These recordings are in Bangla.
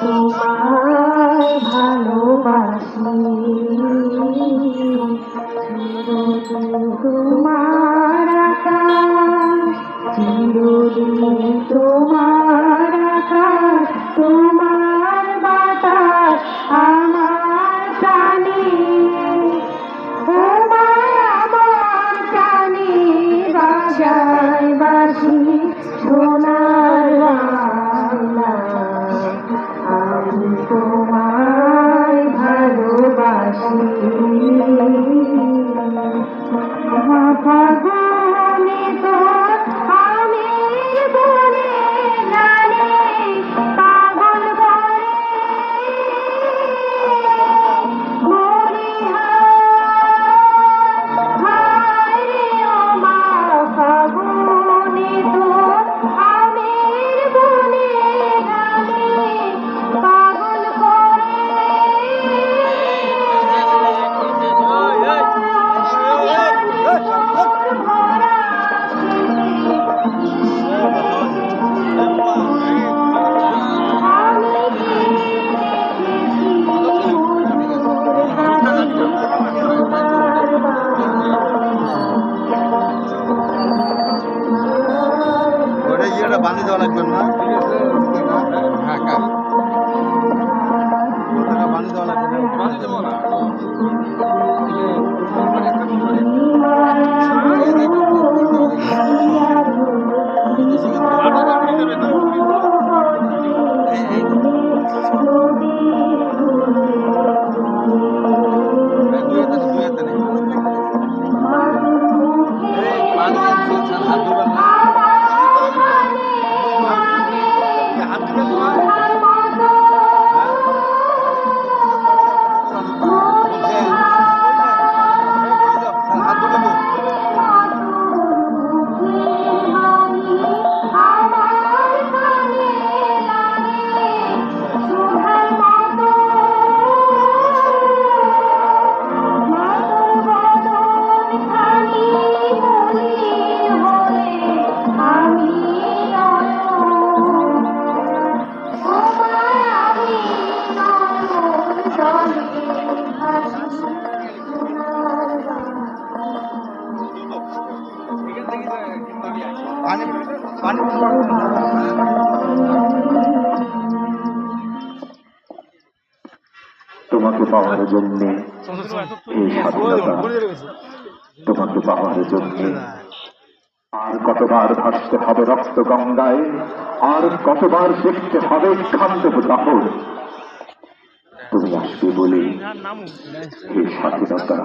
তোমায় ভালোবাসি তোমার আকাশ চিরদিন তোমার আকাশ তোমার বাতাস আমার ইয়েটা বাঁধি দেওয়া লাগবে না হ্যাঁ দেওয়া লাগবে বাঁধি না তোমাকে পাওয়ার জন্য স্বাধীনতা তোমাকে পাওয়ার জন্য আর কতবার ভাসতে হবে রক্ত গঙ্গায়, আর কতবার দেখতে হবে ক্ষান্ত তুমি আসবে বলে এই স্বাধীনতা,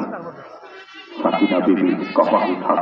স্বাধীনা দেবীর কপাল